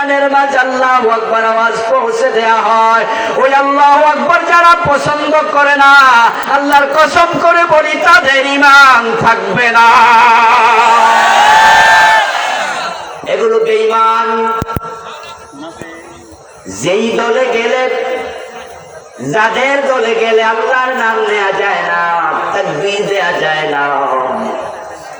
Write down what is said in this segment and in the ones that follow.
কানের মাঝে আল্লাহ আকবার আওয়াজ পৌঁছে দেয়া হয়। ওই আল্লাহ আকবার যারা পছন্দ করে না, আল্লাহর কসম করে বলি, তাদের ইমান থাকবে না। এগুলো বেঈমান। যেই দলে গেলে, যাদের দলে গেলে আল্লাহর নাম নেওয়া যায় না, তাকবীর দেয়া যায় না।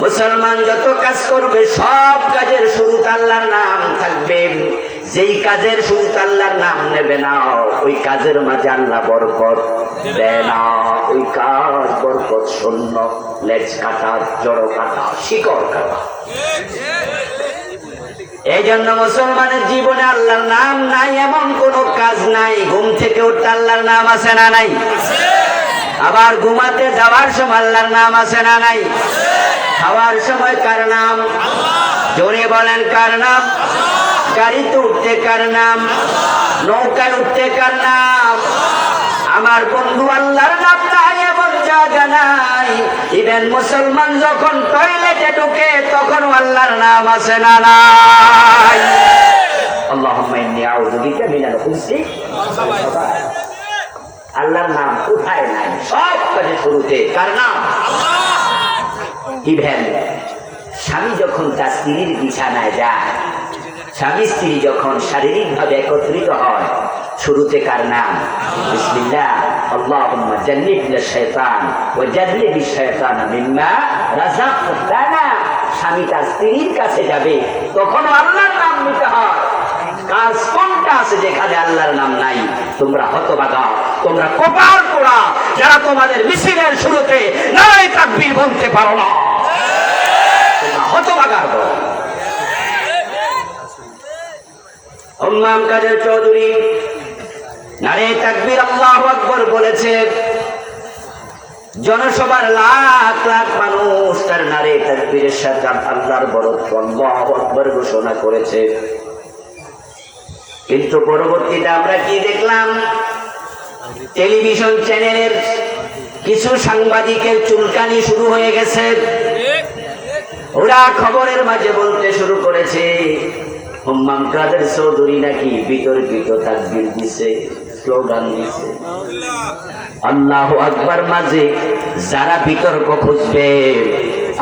মুসলমান যত কাজ করবে, সব কাজের শুরুতে আল্লাহর নাম থাকবে। যেই কাজের শুরুতে আল্লাহর নাম নেবে না, ওই কাজের মাঝে আল্লাহ বরকত দেয় না। ওই কাজ বরকত শূন্য, লেজ কাটা, জড় কাটা, শিকড় কাটা। এই জন্য মুসলমানের জীবনে আল্লাহর নাম নাই, এমন কোন কাজ নাই। ঘুম থেকে উঠতে আল্লাহর নাম আছে না নাই? আবার ঘুমাতে যাওয়ার সময় আল্লাহর নাম আছে না নাই? খাওয়ার সময় কার নাম? জোরে বলেন কার নাম? গাড়িতে উঠতে কার নাম? নৌকায় উঠতে কার নাম? আমার বন্ধু আল্লাহর নাম ইভেন মুসলমান যখন টয়লেটে ঢুকে তখন আল্লাহর নাম আছে না নাই। আল্লাহর নাম কোথায় নাই? সব কাজে শুরুতে কার নাম? ইভেন স্বামী যখন তার স্ত্রীর বিছানায় যায়, স্বামী স্ত্রী যখন শারীরিকভাবে একত্রিত হয়, শুরুতে কার নাম? বিসমিল্লাহ জান্নিবিশ শাইতান মিম্মা রাযাকতানা স্বামী তার স্ত্রীর কাছে যাবে, তখন আল্লাহর নাম নিতে হয়। কাজ কোনটা আছে যেখানে আল্লাহর নাম নাই? তোমরা হতবাগা, তোমরা কপাল পোড়া, যারা তোমাদের মিছিলের শুরুতে নাই তাকবীর বলতে পারো না। হতবাগার দল চৌধুরী নারে তাকবীর আল্লাহু আকবার বলেছে, জনসভার লাখ লাখ মানুষ তার নারে তাকবীরের সাথে আল্লাহর বরত্ব আল্লাহু আকবার ঘোষণা করেছে। কিন্তু পরবর্তীতে আমরা কি দেখলাম? টেলিভিশন চ্যানেলের কিছু সাংবাদিকের চুলকানি শুরু হয়ে গেছে। ওরা খবরের মাঝে বলতে শুরু করেছে, হুম্মাম কাদের চৌধুরী নাকি বিতর্কিত তাকবির দিছে স্লোগান দিছে? আল্লাহ আকবার মাঝে যারা বিতর্ক খুঁজবে,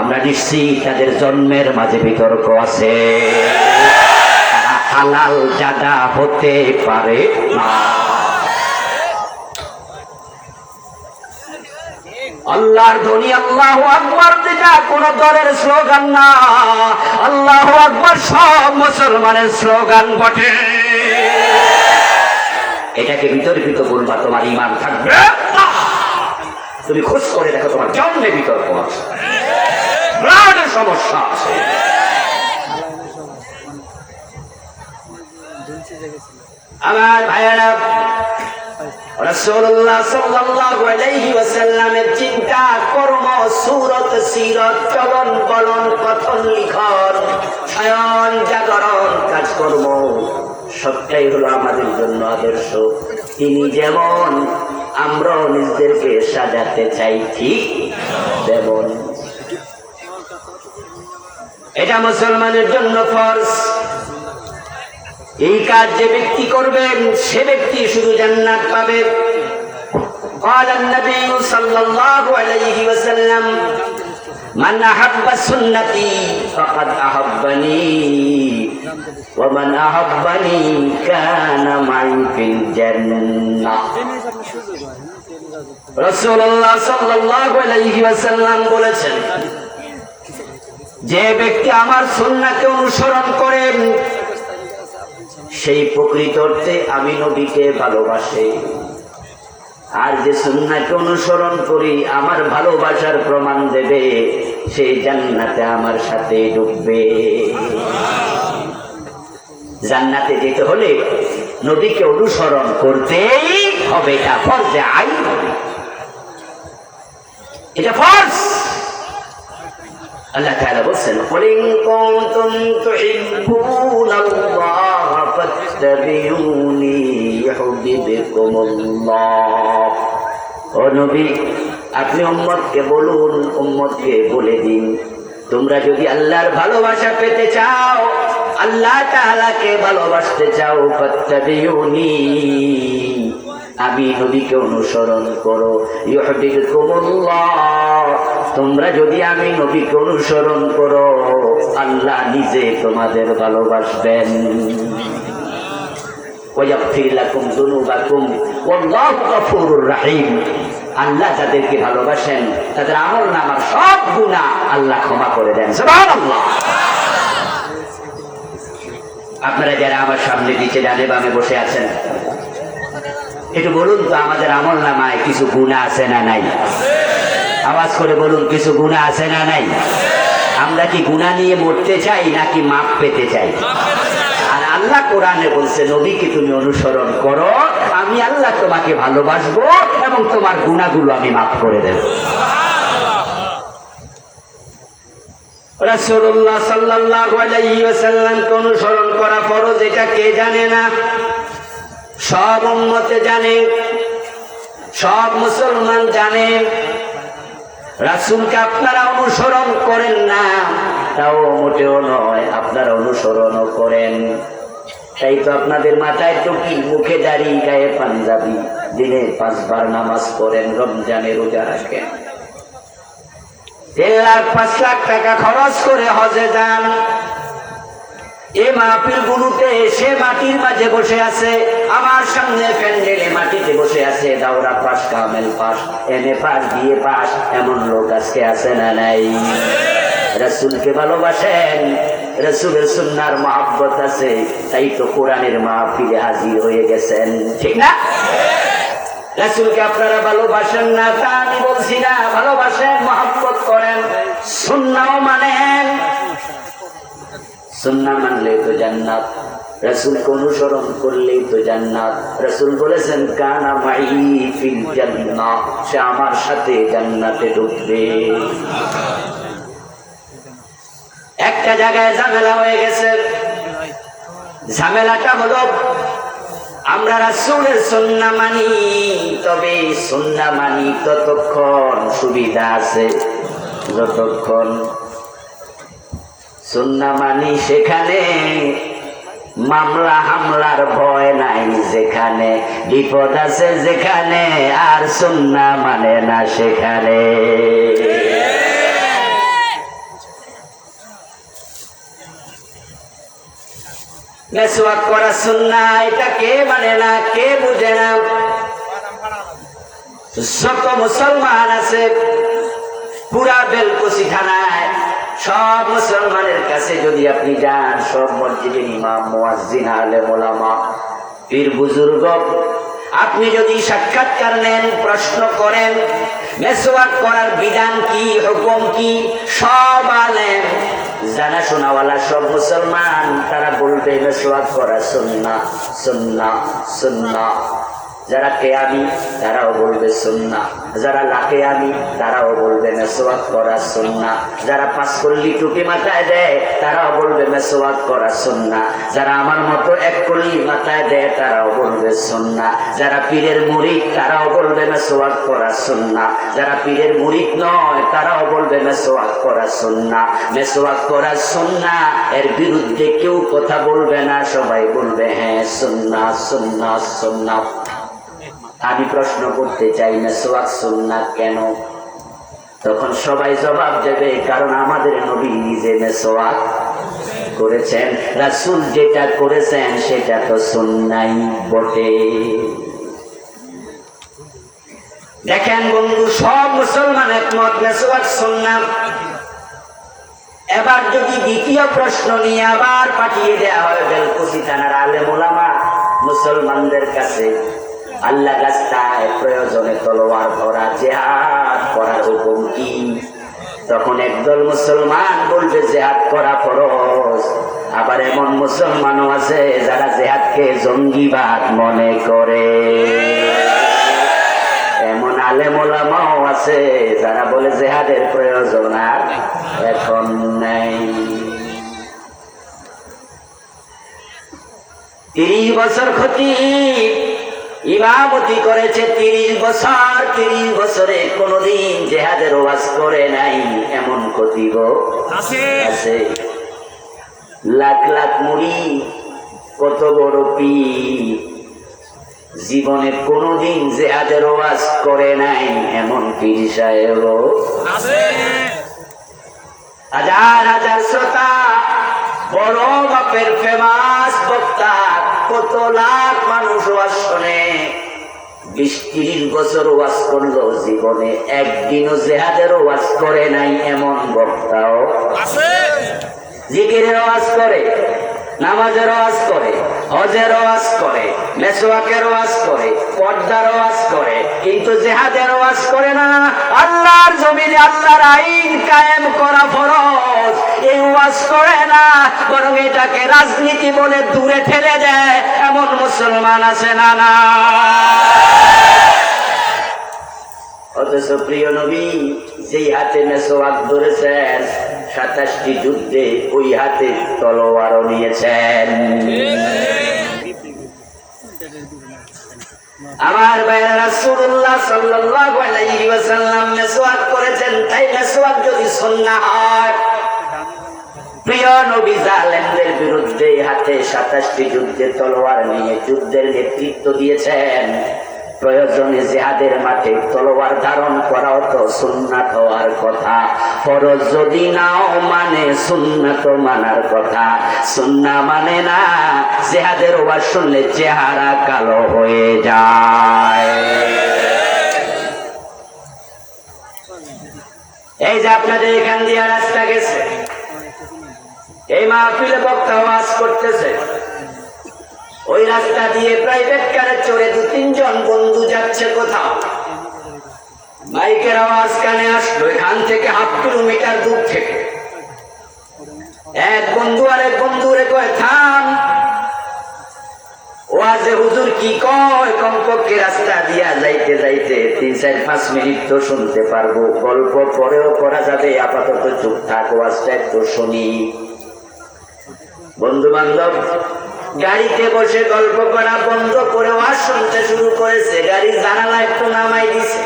আমরা নিশ্চিত তাদের জন্মের মাঝে বিতর্ক আছে। হালাল জাদা হতে পারে না। আল্লাহর ধ্বনি আল্লাহ আকবর যেটা কোন দলের স্লোগান না। আল্লাহ আকবর, সব মুসলমানের স্লোগান বটে। এটাকে বিতর্কিত বলবা, তোমার ইমান থাকবে তুমি খোঁজ করে দেখো তোমার জন্মে বিতর্ক আছে। ব্লাডের সমস্যা আছে। আমার ভাইয়েরা চিন্তা সুরত চলন কথন সবটাই হলো আমাদের জন্য তিনি যেমন, আমরাও নিজেদেরকে সাজাতে চাই, ঠিক তেমন। এটা মুসলমানের জন্য ফরজ। এই কাজ যে ব্যক্তি করবেন সে ব্যক্তি শুধু জান্নাত পাবে قال النبي صلى الله عليه وسلم من أحب سنتي فقد أحبني ومن أحبني كان معي في الجنة রাসূলুল্লাহ সাল্লাল্লাহু আলাইহি ওয়াসাল্লাম বলেছেন যে ব্যক্তি আমার সুন্নাহকে অনুসরণ করেন সেই প্রকৃত অর্থে আমি নবীকে ভালোবাসে। আর যে সুন্নাকে অনুসরণ করি, আমার ভালোবাসার প্রমাণ দেবে সেই জান্নাতে আমার সাথে ডুববে। জান্নাতে যেতে হলে নবীকে অনুসরণ করতেই হবে, এটা ফর্জে আই এটা ফর্জ। আল্লাহ তাআলা বলছেন কুলিন কুনতুম তুহিব্বুনাল্লাহ ও নবী, আপনি উম্মতকে বলুন, উম্মতকে বলে দিন। তোমরা যদি আল্লাহর ভালোবাসা পেতে চাও, আল্লাহ তাহলে ভালোবাসতে চাও, ফাত্তাবিউনি। আমি নবীকে অনুসরণ করো তোমরা যদি আমি নবীকে অনুসরণ করো, আল্লাহ নিজে তোমাদের ভালোবাসবেন। ওয়াল্লাহু গফুরুর রহিম আল্লাহ যাদেরকে ভালোবাসেন, তাদের আমল নামার সব আল্লাহ ক্ষমা করে দেন। সুবহানাল্লাহ। আপনারা যারা আমার সামনে দিচ্ছে ডানে বামে বসে আছেন, একটু বলুন তো আমাদের আমল নামায় কিছু গুণা আছে না নাই? আওয়াজ করে বলুন, কিছু গুণা আছে না নাই? আমরা কি গুণা নিয়ে মরতে চাই নাকি মাপ পেতে চাই? আর আল্লাহ কোরআনে বলছে, নবীকে তুমি অনুসরণ করো, আমি আল্লাহ তোমাকে ভালোবাসবো এবং তোমার গুণাগুলো আমি মাফ করে দেব। রাসূলুল্লাহ অনুসরণ করা ফরজ, এটা কে জানে না? সব উম্মতে জানে, সব মুসলমান জানে। রাসূলকে আপনারা অনুসরণ করেন না। তাও মোটেও নয়, আপনারা অনুসরণও করেন। তাই তো আপনাদের মাথায় টুপি, মুখে দাড়ি, গায়ে পাঞ্জাবি, দিনে পাঁচবার নামাজ পড়েন, রমজানে রোজা রাখেন। দেড় লাখ, পাঁচ লাখ টাকা খরচ করে হজে যান। এ মাহফিল গুলোতে এসে মাটির মাঝে বসে আছে, আমার সামনে প্যান্ডেলে মাটিতে বসে আছে পাস কামেল পাস এনে পাস বিয়ে পাস এমন লোক আজকে আছে না নাই? ভালোবাসেন, রসুলের সুন্নার মহাব্বত আছে, তাই তো কোরআনের মাহফিলে হাজির হয়ে গেছেন। ঠিক না? রাসুলকে আপনারা ভালোবাসেন না, তা আমি বলছি না, ভালোবাসেন, মহাব্বত করেন, সুন্নাও মানেন। সুন্না মানলে তো জান্নাত। রসুলকে অনুসরণ করলেই তো জান্নাত। রসুল বলেছেন, কানা মাই জান্নাত সে আমার সাথে জান্নাতে ঢুকবে। একটা জায়গায় ঝামেলা হয়ে গেছে। ঝামেলাটা হলো, আমরা রাসূলের সুন্না মানি, তবে সুন্না মানি ততক্ষণ সুবিধা আছে। যতক্ষণ সুন্না মানি সেখানে। মামলা হামলার ভয় নাই যেখানে, বিপদ আছে যেখানে, আর সুন্না মানে না সেখানে। মেসওয়াক করা সুন্না, এটা কে মানে না, কে বুঝে না? যত মুসলমান আছে, পুরা বেলকুচি থানায় সব মুসলমানের কাছে যদি আপনি যান, সব মসজিদের ইমাম, মুয়াজ্জিন, আলেম ওলামা পীর, বুজুর্গ, আপনি যদি সাক্ষাৎকার নেন, প্রশ্ন করেন, মেসওয়াক করার বিধান কি, হুকুম কি, সব আলেম জানা শোনাওয়ালা সব মুসলমান, তারা বলবে, মেসওয়াক করা সুন্না সুন্না সুন্না যারা কেয়ামি, তারাও বলবে সুন্না যারা লাখে আমি তারাও বলবে মেসোয়াক করা সুন্না যারা পাঁচ কল্লি টুপি মাথায় দেয়, তারাও বলবে মেসোয়াক করা সুন্না যারা আমার মতো এক কল্লি মাথায় দেয়, তারাও বলবে সুন্না যারা পীরের মুরিদ, তারাও বলবে মেসোয়াক করা সুন্না যারা পীরের মুরিদ নয়, তারাও বলবে মেসোয়াক করা সুন্না মেসোয়াক করা সুন্না এর বিরুদ্ধে কেউ কথা বলবে না, সবাই বলবে হ্যাঁ সুন্না সুন্না সুন্না আমি প্রশ্ন করতে চাই না, সোয়াক সুন্না কেন? তখন সবাই জবাব দেবে, কারণ আমাদের নবী নিজে মেসোয়াক করেছেন। রাসুল যেটা করেছেন, সেটা তো সুন্নাই বটে। দেখেন বন্ধু, সব মুসলমান একমত মেসোয়াক সুন্না এবার যদি দ্বিতীয় প্রশ্ন নিয়ে আবার পাঠিয়ে দেওয়া হয়, বেলকুচি থানার আলে মোলামা মুসলমানদের কাছে আল্লাহ রাস্তায় প্রয়োজনে তলোয়ার ধরা জেহাদ করা হুকুম কি? তখন একদল মুসলমান বলবে, জেহাদ করা ফরজ। আবার এমন মুসলমানও আছে যারা জেহাদকে জঙ্গিবাদ মনে করে। এমন আলেম ওলামাও আছে যারা বলে, জেহাদের প্রয়োজন আর এখন নেই। তিরিশ বছর ক্ষতি ইমামতি করেছে তিরিশ বছর তিরিশ বছরে কোনদিন জেহাদের ওয়াজ করে নাই। এমন ক্ষতি আছে। লাখ লাখ মুড়ি কত বড় পি জীবনে কোনদিন জেহাদের ওয়াজ করে নাই এমন পীর সাহেব। হাজার হাজার শ্রোতা। বড় বাপের ফেমাস বক্তা কত লাখ মানুষ ওয়াজ শোনে। বিশ তিরিশ বছর ওয়াজ করল জীবনে একদিনও জেহাদের ওয়াজ করে নাই এমন বক্তাও। আছে। জিকিরের ওয়াজ করে। নামাজের ওয়াজ করে, হজের ওয়াজ করে মেসোয়াকের ওয়াজ করে, পর্দার ওয়াজ করে, কিন্তু জেহাদের ওয়াজ করে না। আল্লাহর জমিনে আল্লাহর আইন কায়েম করা ফরজ। এই ওয়াজ করে না, বরং এটাকে রাজনীতি বলে দূরে ঠেলে দেয়। এমন মুসলমান আছে না না? অথচ প্রিয় নবী, যেই হাতে মেসোয়াক ধরেছেন, সাতাশটি যুদ্ধে ওই হাতে তলোয়ারও নিয়েছেন। আমার ভাইয়েরা, রাসূলুল্লাহ সাল্লাল্লাহু আলাইহি ওয়াসাল্লাম মেসওয়াক করেছেন, তাই মেসওয়াক যদি সুন্নাহ হয়, প্রিয় নবী জালেমদের বিরুদ্ধে হাতে সাতাশটি যুদ্ধে তলোয়ার নিয়ে যুদ্ধের নেতৃত্ব দিয়েছেন। প্রয়োজনে জেহাদের মাঠে তলোয়ার ধারণ করাও তো সুন্নাত হওয়ার কথা। ফরজ যদি নাও মানে সুন্নাত মানার কথা। সুন্না মানে না, জেহাদের ওয়াজ শুনলে চেহারা কালো হয়ে যায়। এই যে আপনাদের এখান দিয়ে রাস্তা গেছে। এই মাহফিলে বক্তা ওয়াজ করতেছে। ওই রাস্তা দিয়ে প্রাইভেট কারে চড়ে দু তিনজন বন্ধু যাচ্ছে কোথাও। বাইকের আওয়াজ কানে আসলো এখান থেকে হাফ কিলোমিটার দূর থেকে। এক বন্ধু আর এক বন্ধু রে কয়, থাম। ওয়াজে হুজুর কি কয়? কমপক্ষে রাস্তা দিয়া যাইতে যাইতে তিন চার পাঁচ মিনিট তো শুনতে পারব। গল্প পরেও করা যাবে, আপাতত চুপ থাক ওয়াজটা একটু শুনি। বন্ধু বান্ধব গাড়িতে বসে গল্প করা বন্ধ করে ওয়াজ শুনতে শুরু করেছে। গাড়ির জানালা একটু নামাই দিছে।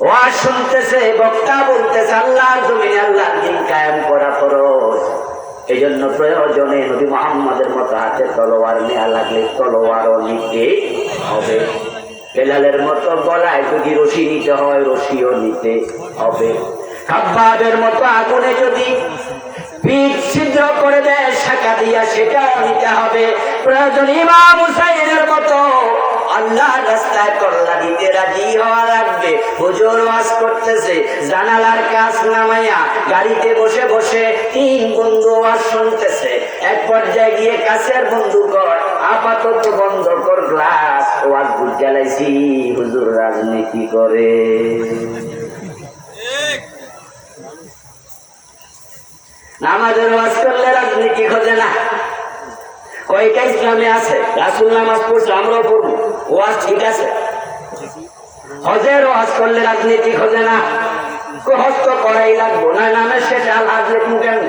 ওয়াজ শুনতেছে, বক্তা বলতেছে, আল্লাহর জমিনে আল্লাহর দিন কায়েম করা ফরজ। এই জন্য প্রয়োজনে নবী মোহাম্মদের মতো হাতে তলোয়ার নেওয়া লাগলে তলোয়ারও নিতে হবে। বেলালের মতো গলায় যদি রশি নিতে হয়, রশিও নিতে হবে। খাব্বাবের মতো আগুনে যদি জানালার কাজ নামাইয়া গাড়িতে বসে বসে তিন বন্ধু ওয়াজ শুনতেছে। এক পর্যায়ে গিয়ে কাছের বন্ধু কর আপাতত বন্ধ কর, গ্লাস ওয়াজ বুঝ জ্বালাইছি হুজুর রাজনীতি করে। নামাজের ওয়াজ করলে রাজনীতি খোঁজে না। কয়টা ইসলামে আছে? রাসুল নামাজ পড়ছে, আমরাও পড়ব। ওয়াজ ঠিক আছে? হজের ওয়াজ করলে রাজনীতি খোঁজে না। কো হজ তো করাই লাগবো, না নামের শেষে আল হাজ লেখুন কেন?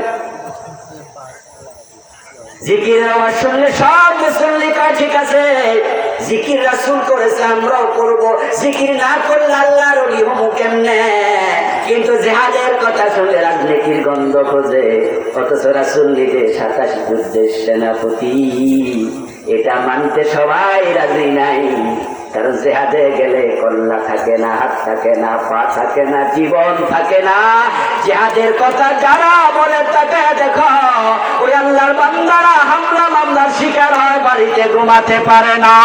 জিকির আওয়াজ শুনলে সব মুসল্লি কয়, ঠিক আছে জিকির রাসুল করেছে, আমরাও করব। জিকির না করলে আল্লাহর অলি কেমনে? কিন্তু জেহাদের কথা শুনে রাজনীতির গন্ধ খোঁজে। অথচ রাসুল নিজে সাতাশ যুদ্ধের সেনাপতি। এটা মানতে সবাই রাজি নাই। কারণ জেহাদে গেলে কল্লা থাকে না, হাত থাকে না, পা থাকে না, জীবন থাকে না। জেহাদের কথা যারা বলে তাকে দেখো, ওই আল্লাহর বান্দারা হামলা মামলার শিকার হয়, বাড়িতে ঘুমাতে পারে না।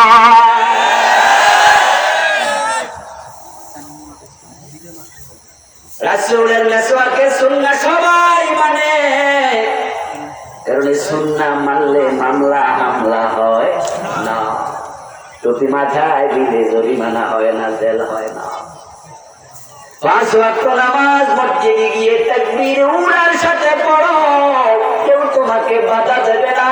রাসূলের মেসওয়াকে সুন্নাহ সবাই মানে। কারণ সুন্নাহ মানলে মামলা হামলা হয়। টুপি মাথায় দিলে জরিমানা হয় না, জেল হয় না। পাঁচ ওয়াক্ত নামাজ, মসজিদে গিয়ে তাকবীর উড়ার সাথে পড়ো। কেউ তোমাকে বাধা দেবে না।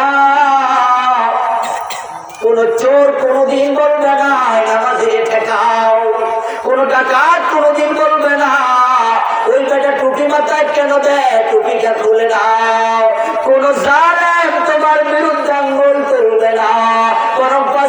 কোন চোর কোনদিন বলবে না, নামাজে ঠেকাও। কোন ডাকাত কোনদিন বলবে না, ওই বেটা টুপি মাথায় কেন দেয়? টুপিটা খুলে দাও। কোন জালেম তোমার বিরুদ্ধে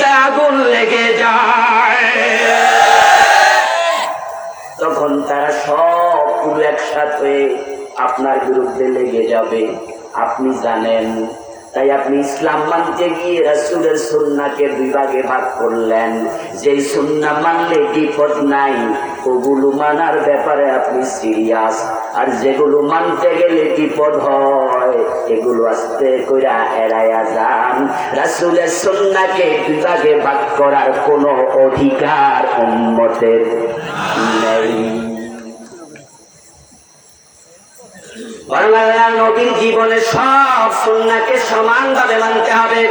কলিজায় আগুন লেগে যায়। তখন তারা সবগুলো একসাথে আপনার বিরুদ্ধে লেগে যাবে। আপনি জানেন, তাই আপনি ইসলাম মানতে গিয়ে রাসুলের সুন্নাকে বিভাগে ভাগ করলেন। যে সুন্না মানলে বিপদ নাই, ওগুলো মানার ব্যাপারে আপনি সিরিয়াস আর যেগুলো মানতে গেলে বিপদ হয়, এগুলো আস্তে কইরা এড়াইয়া যান। রাসুলের সুন্নাকে দুই ভাগে করার কোনো অধিকার উন্মতের নেই। নবীর জীবনে সব সুন্নাকে সমানভাবে মানতে হবে।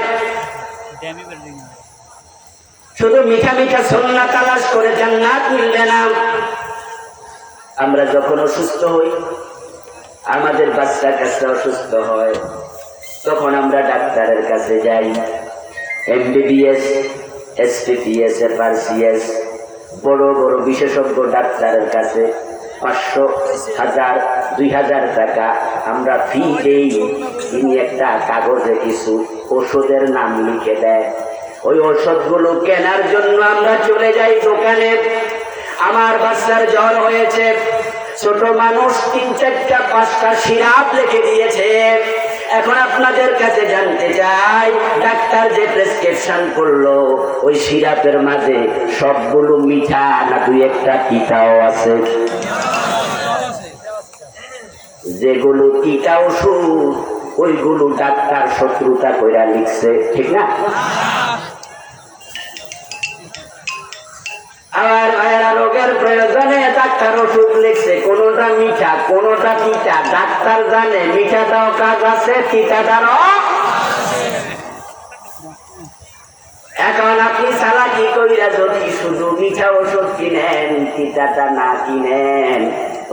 শুধু মিঠা মিঠা সন্না তালাশ করে জান্নাত মিলবে না। আমরা যখন অসুস্থ হই, আমাদের বাচ্চা কাচ্চা অসুস্থ হয়, তখন আমরা ডাক্তারের কাছে যাই। এমবিবিএস, এসপিপিএস, এফআরসিএস, বড় বড় বিশেষজ্ঞ ডাক্তারের কাছে পাঁচশো হাজার, দুই হাজার টাকা আমরা ফি দেই। তিনি একটা কাগজে কিছু ওষুধের নাম লিখে দেয়। ওই ওষুধগুলো কেনার জন্য আমরা চলে যাই দোকানে। আমার বাচ্চার জ্বর হয়েছে। ছোট মানুষ তিন চারটা, পাঁচটা সিরাপ লিখে দিয়েছে। এখন আপনাদের কাছে জানতে চাই, ডাক্তার যে প্রেসক্রিপশন করল, ওই সিরাপের মাঝে সবগুলো মিঠা না দুই একটা তিতাও আছে? যেগুলো টিকা ওষুধ ওইগুলো ডাক্তার শত্রুতা কইরা লিখছে, ঠিক না? ভাইয়েরা রোগের প্রয়োজনে ডাক্তার ওষুধ লিখছে কোনোটা মিঠা, কোনোটা তিতা। ডাক্তার জানে, মিঠাটাও কাজ আছে, তিতাটারও এখন আপনি চালাকি কইরা যদি শুধু মিঠা ওষুধ কিনেন, তিতাটা না কিনেন,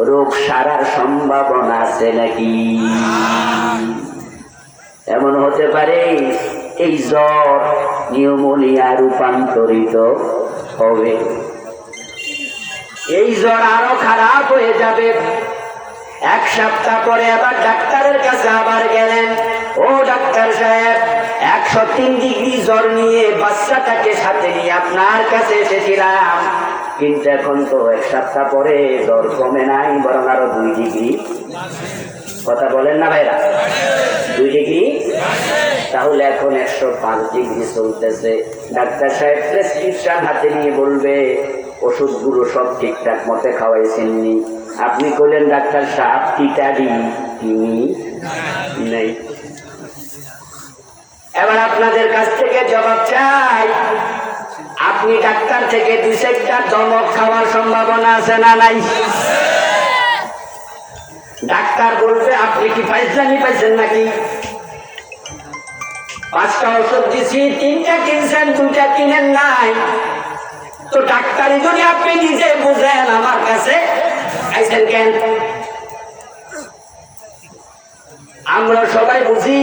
রোগ সারার সম্ভাবনা আছে নাকি? এমন হতে পারে এই জ্বর, নিউমোনিয়া রূপান্তরিত হবে। এই জ্বর আরও খারাপ হয়ে যাবে। এক সপ্তাহ পরে আবার ডাক্তারের কাছে আবার গেলেন। ও ডাক্তার সাহেব, একশো তিন ডিগ্রি জ্বর নিয়ে বাচ্চাটাকে সাথে নিয়ে আপনার কাছে এসেছিলাম। কিন্তু এখন তো এক সপ্তাহ পরে জ্বর কমে নাই, বরং আরও দুই ডিগ্রি। কথা বলেন না ভাইরা? দুই ডিগ্রি? তাহলে এখন একশো পাঁচ ডিগ্রি চলতেছে। ডাক্তার সাহেব প্রেসক্রিপশন হাতে নিয়ে বলবে ওষুধগুলো সব ঠিকঠাক মতে খাওয়াইছেননি। আপনি কইলেন, ডাক্তার সাহেব টিটাডি তিনি নেই। এবার আপনাদের কাছ থেকে জবাব চাই, আপনি ডাক্তার থেকে দুই চারটা দমক খাওয়ার সম্ভাবনা আছে না নাই? ডাক্তার বলবে, আপনি কি পাইছলামি পাইছেন নাকি? পাঁচটা ওষুধ দিছি, তিনটা কিনছেন, দুইটা কিনেন নাই। তো ডাক্তারি যদি আপনি নিজে বুঝেন আমার কাছে আইছেন কেন? আমরা সবাই বুঝি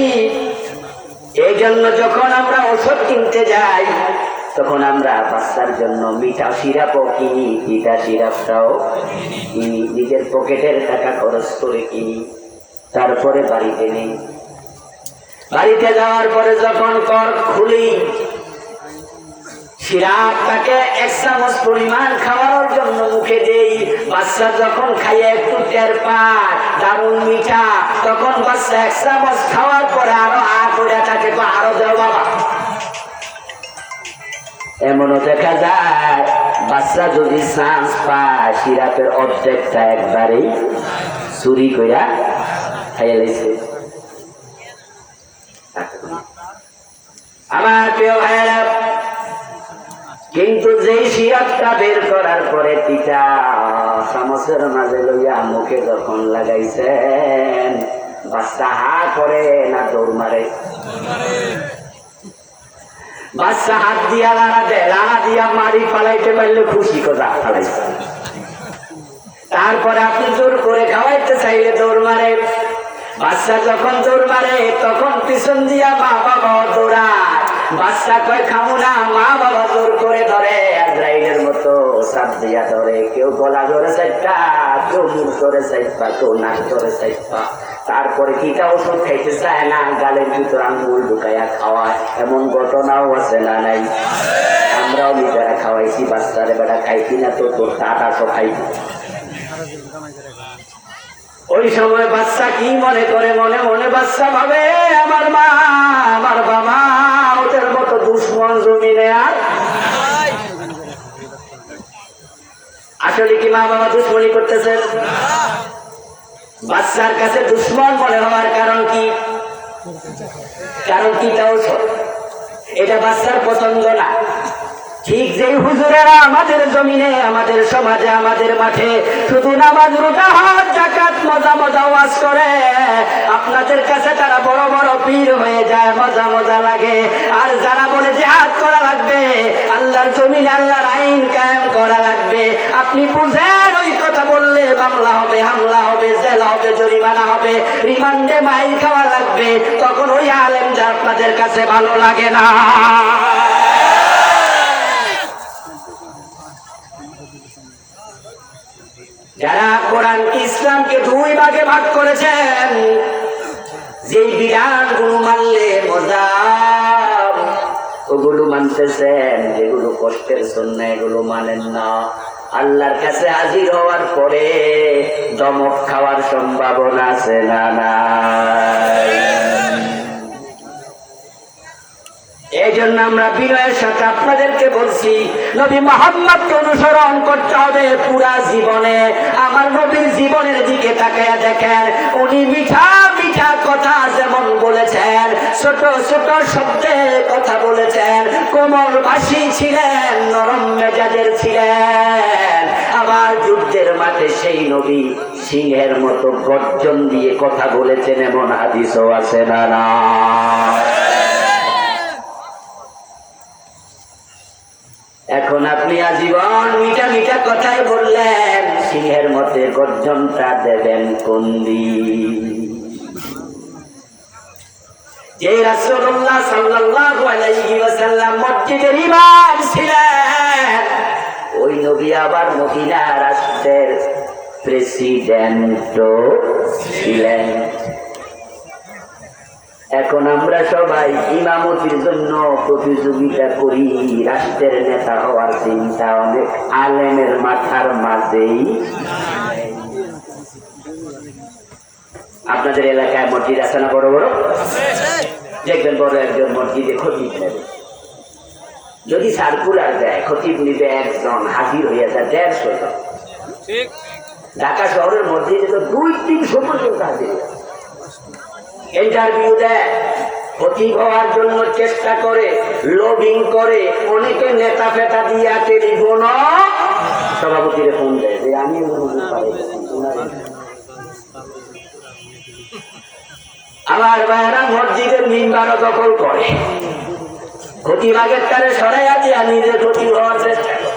এই জন্য যখন আমরা ওষুধ কিনতে যাই, তখন আমরা বাচ্চার জন্য মিঠা সিরাপও কিনি তিতা সিরাপটাও কিনি, নিজের পকেটের টাকা খরচ করে কিনি, তারপরে বাড়িতে নেই। বাড়িতে যাওয়ার পরে যখন কর খুলি সিরাপটাকে এক চামচ পরিমাণ খাওয়ানোর জন্য মুখে দেই। বাচ্চা যখন খাইয়ে একটু টের পায়, দারুণ মিঠা, তখন বাচ্চা এক চামচ খাওয়ার পরে আরও আ করে থাকে তো আরও দেও বাবা। এমনও দেখা যায়, বাচ্চা যদি চান্স পায় সিরাপের অর্ধেকটা একবারেই চুরি কইরা খাইয়া লাইছে আমার প্রিয় ভাইয়েরা কিন্তু যেই সিরাপটা বের করার পরে পিতা চামচের মাঝে লইয়া মুখে যখন লাগাইছেন, বাচ্চা হা করে না দৌড় মারে? বাচ্চা হাত দিয়া লাড়া দেয় লাড়া দিয়া মারি পালাইতে পারলে খুশি কথা ফালাইছে? তারপরে আপনি জোর করে খাওয়াইতে চাইলে দৌড় মারে। বাচ্চা যখন দৌড় মারে, তখন পিছন দিয়া মা বাবা দৌড়ায়। বাচ্চা কয় খামু না, মা বাবা জোর করে ধরে আজরাইলের মতো সাপ দিয়া ধরে। কেউ গলা ধরে চাইপা কেউ মুখ ধরে চাইপা কেউ নাক ধরে চাইপা তারপরে কিটা ওষুধ খাইতে চায় না, গালের ভিতর আঙ্গুল ঢুকাইয়া খাওয়ায়। এমন ঘটনাও আছে না নাই। আমরাও নিজেরা খাওয়াইছি, বাচ্চারে বেটা খাইছি না তো, তোর টাটা সব খাইছি। ওই সময় বাচ্চা কি মনে করে, মনে মনে বাচ্চা ভাবে, আমার মা, আমার বাবা আসলে কি মা বাবা দুশ্মনী করতেছেন? বাচ্চার কাছে দুশ্মন মনে হওয়ার কারণ কি? কারণ কি তাও এটা বাচ্চার পছন্দ না। ঠিক যেই হুজুরেরা আমাদের জমিনে, আমাদের সমাজে, আমাদের মাঠে শুধু নামাজ, রোজা জাকাত মজা মজা ওয়াজ করে, আপনাদের কাছে তারা বড় বড় পীর হয়ে যায়, মজা মজা লাগে। আর যারা বলে যে হাত করা লাগবে, আল্লাহর জমিনে আল্লাহর আইন কায়েম করা লাগবে। আপনি বুঝেন, ওই কথা বললে মামলা হবে, হামলা হবে, জেলা হবে, জরিমানা হবে, রিমান্ডে মাইল খাওয়া লাগবে। তখন ওই আলেম যা আপনাদের কাছে ভালো লাগে না। যারা কোরআন ইসলামকে দুই ভাগে ভাগ করেছেন যে বিরাট গুরু মানলে মজা, ওগুলো মানতেছেন, যেগুলো কষ্টের জন্য এগুলো মানেন না। আল্লাহর কাছে হাজির হওয়ার পরে দমক খাওয়ার সম্ভাবনা আছে না নাই এই জন্য আমরা বিনয়ের সাথে আপনাদেরকে বলছি, নবী মোহাম্মদকে অনুসরণ করতে হবে পুরা জীবনে। আমার নবীর জীবনের দিকে তাকাইয়া দেখেন, উনি মিঠা মিঠা কথা যেমন বলেছেন, ছোট ছোট শব্দে কথা বলেছেন কোমল ভাষী ছিলেন, নরম মেজাজের ছিলেন। আবার যুদ্ধের মাঠে সেই নবী সিংহের মতো গর্জন দিয়ে কথা বলেছেন, এমন হাদিসও আছে না? এখন আপনি আজীবন মিঠা মিঠা কথাই বললেন, সিংহের মতে গর্জনটা দেবেন কোন যে রাসূলুল্লাহ সাল্লাল্লাহু আলাইহি ছিলেন, ওই নবী আবার মদিনা রাষ্ট্রের প্রেসিডেন্টও ছিলেন। এখন আমরা সবাই ইমামতির জন্য প্রতিযোগিতা করি। রাষ্ট্রের নেতা হওয়ার চিন্তা অনেক আলেমের মাথার মাঝেই। আপনাদের এলাকায় মসজিদ আছে না বড় বড়? দেখবেন বড় একজন মসজিদে ক্ষতি নেবে যদি সার্কুলার দেয় খতিব নিবে একজন হাজির হয়ে যায় দেড়শো জন। ঢাকা শহরের মসজিদে তো দুই তিনশো পর্যন্ত হাজির হয়ে ইন্টারভিউ দেয় ক্ষতি হওয়ার জন্য চেষ্টা করে লবিং করে, অনেকে নেতা ফেতা দিয়া টেলিফোন সভাপতির ফোন দেয় যে আমি আমার ভাইয়েরা মসজিদের মিম্বারও দখল করে। ক্ষতি ভাগের তারে সরাইয়া দিয়া নিজে ক্ষতি হওয়ার চেষ্টা করে।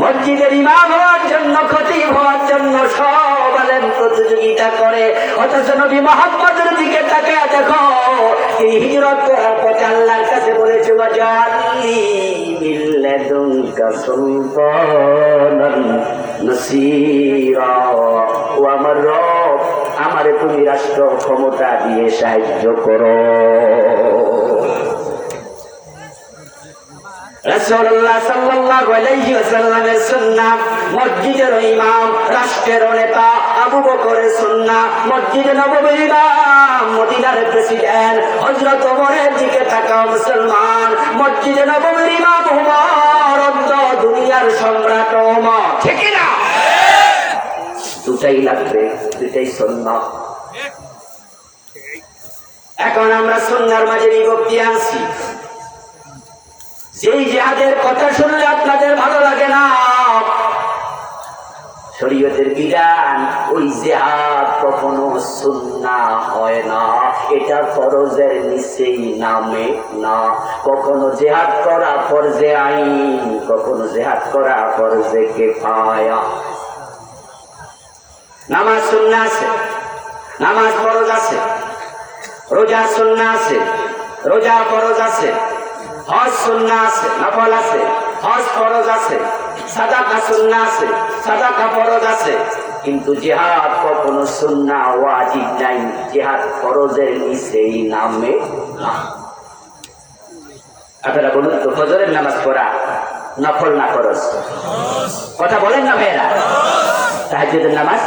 মসজিদের ইমাম হওয়ার জন্য, খতিব হওয়ার জন্য সব আলেম প্রতিযোগিতা করে। অথচ নবী মোহাম্মদের দিকে তাকে দেখো, এই হিজরত করার পথে আল্লাহর কাছে বলেছে ওয়াজালি মিল্লাদুনকা সুলতানান নাসীরা ও আমার রব, আমারে তুমি রাষ্ট্র ক্ষমতা দিয়ে সাহায্য করো। রাসূলুল্লাহ সাল্লাল্লাহু আলাইহি ওয়াসাল্লামের সুন্নাহ, মসজিদের ইমাম, রাষ্ট্রের নেতা, আবু বকরের সুন্নাহ, মসজিদে নববীর ইমাম, মদিনার প্রেসিডেন্ট, হযরত ওমরের দিকে তাকাও মুসলমান, মসজিদে নববীর ইমাম ওমর অন্ত দুনিয়ার সম্রাট ওমর। ঠিক না দুটাই লাগবে, দুটাই সুন্নাহ। এখন আমরা সুন্নার মাঝে বিভক্তি আনছি। সেই জেহাদের কথা শুনলে আপনাদের ভালো লাগে না? শরীয়তের বিধান, ওই জেহাদ কখনো সুন্না হয় না। এটা ফরজের নিচেই নামে না। কখনো জেহাদ করা ফরজে আইন, কখনো জেহাদ করা ফরজে কে পায়া নামাজ সুন্না আছে, নামাজ ফরজ আছে, রোজা সুন্না আছে, রোজা ফরজ আছে। হজ সুন্না আছে নফল আছে হজ ফরজ আছে সাদাকা সুন্না আছে সাদাকা ফরজ আছে। কিন্তু জিহাদ কখনো সুন্না ওয়াজিব নাই জিহাদ ফরজের নিচেই নামে না। আপনারা বলুন তো ফজরের নামাজ পড়া নফল না ফরজ? কথা বলেন না ভাইয়েরা। তাহাজ্জুদের নামাজ?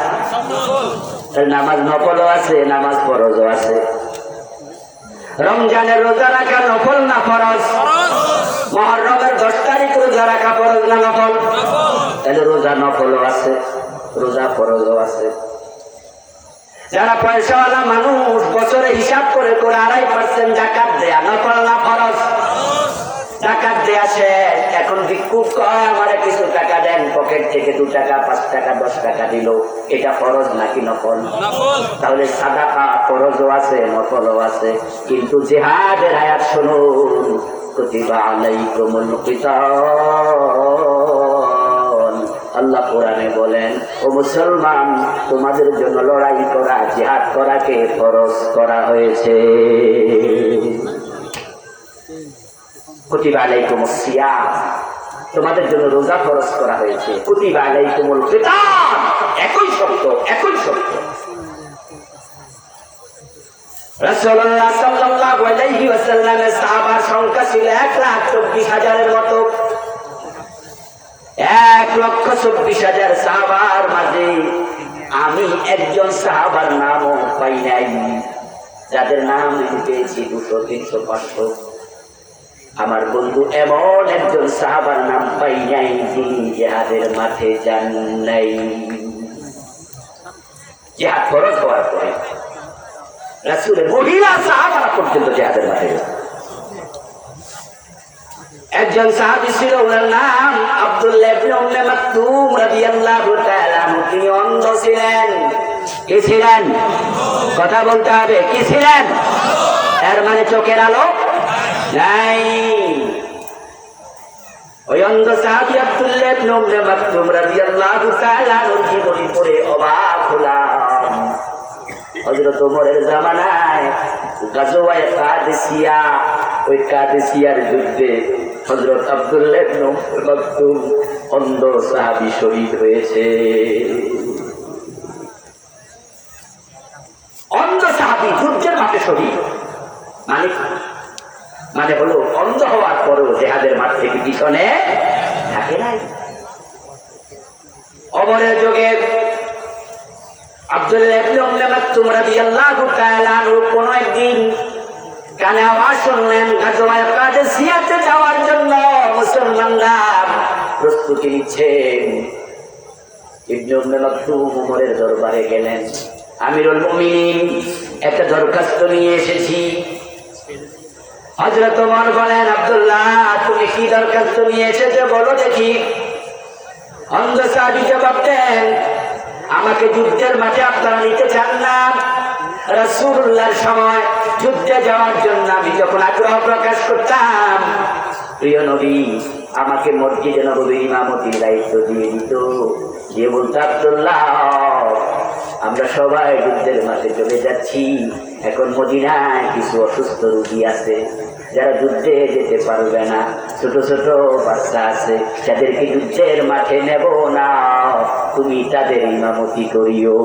নামাজ নফলও আছে নামাজ ফরজও আছে। রমজানের রোজা রাখা নফল না ফরজ? মহরমের দশ তারিখ রোজা রাখা ফরজ না নফল? তাহলে রোজা নফলও আছে রোজা ফরজও আছে। যারা পয়সাওয়ালা মানুষ বছরে হিসাব করে করে আড়াই পার্সেন্ট জাকাত দেয়া নফল না ফরজ। টাকা দেয়া শেষ। এখন ভিক্ষুক কয় আমারে কিছু টাকা দেন? পকেট থেকে দু টাকা পাঁচ টাকা দশ টাকা দিল। এটা ফরজ নাকি নকল। তাহলে সাদাকা ফরজও আছে নকলও আছে। কিন্তু জেহাদের আয়াত শুনুন। কুতিবা আলাইকুমুল কিতাল। আল্লাহ কোরআনে বলেন ও মুসলমান তোমাদের জন্য লড়াই করা জিহাদ করাকে ফরজ করা হয়েছে। তোমাদের জন্য রোজা খরচ করা হয়েছে। কুতিবা আলাইকুমুল একই শব্দ একই শব্দ লাখ চব্বিশ হাজারের মতো। এক লক্ষ চব্বিশ হাজার সাহাবার মাঝে আমি একজন সাহাবার নামও পাই নাই। যাদের নাম পেয়েছি দুশো তিনশো, পাঁচশো। আমার বন্ধু এমন একজন সাহাবার নাম পাই নাই, যিনি মাঠে যান নাই। জেহাদ ফরজ হওয়ার পরে রাসুলের মহিলা সাহাবারা পর্যন্ত জেহাদের মাঠে গেছে। একজন সাহাবী ছিল, ওনার নাম আব্দুল্লাহ মাকতুম রাদিয়াল্লাহু তাআলা তিনি অন্ধ ছিলেন। কি ছিলেন? কথা বলতে হবে, কি ছিলেন? এর মানে চোখের আলো নাই ওই সাহাবী আব্দুল্লাহ ইবনে উম্মে অবাক হলাম। হযরত ওমরের জামানায় গাজওয়ায়ে কাদেসিয়া, ওই কাদেসিয়ার যুদ্ধে হযরত আব্দুল্লাহ ইবনে অন্ধ সাহাবী শহীদ হয়েছে। অন্ধ সাহাবী যুদ্ধের মাঠে শহীদ। মানে কি? মানে হলো অন্ধ হওয়ার পরেও জেহাদের মাঠ থেকে পিছনে থাকে নাই। অমরের যুগে রাদিয়াল্লাহু তাআলা কোন একদিন কানে আওয়াজ শুনলেন যাওয়ার জন্য মুসলমানরা প্রস্তুতি নিচ্ছেন। ইবনে উম্মে মাকতুম উমরের দরবারে গেলেন। আমিরুল মুমিনিন একটা দরখাস্ত নিয়ে এসেছি। হজরত ওমর বলেন, আব্দুল্লাহ, তুমি কি দরখাস্ত নিয়ে এসেছ, বলো দেখি। অন্ধ সাহাবি জবাব দেন, আমাকে যুদ্ধের মাঠে আপনারা নিতে চান না। রাসূলুল্লাহর সময় যুদ্ধে যাওয়ার জন্য আমি যখন আগ্রহ প্রকাশ করতাম, প্রিয় নবী, আমাকে মসজিদে নবীর ইমামতির দায়িত্ব দিয়ে দিত। দিয়ে বলতো, আব্দুল্লাহ, আমরা সবাই যুদ্ধের মাঠে চলে যাচ্ছি। এখন মদিনায় কিছু অসুস্থ রুগী আছে। যারা যুদ্ধে যেতে পারবে না, ছোট ছোট বাচ্চা আছে, যাদেরকে যুদ্ধের মাঠে নেব না, তুমি তাদের ইমামতি করিও।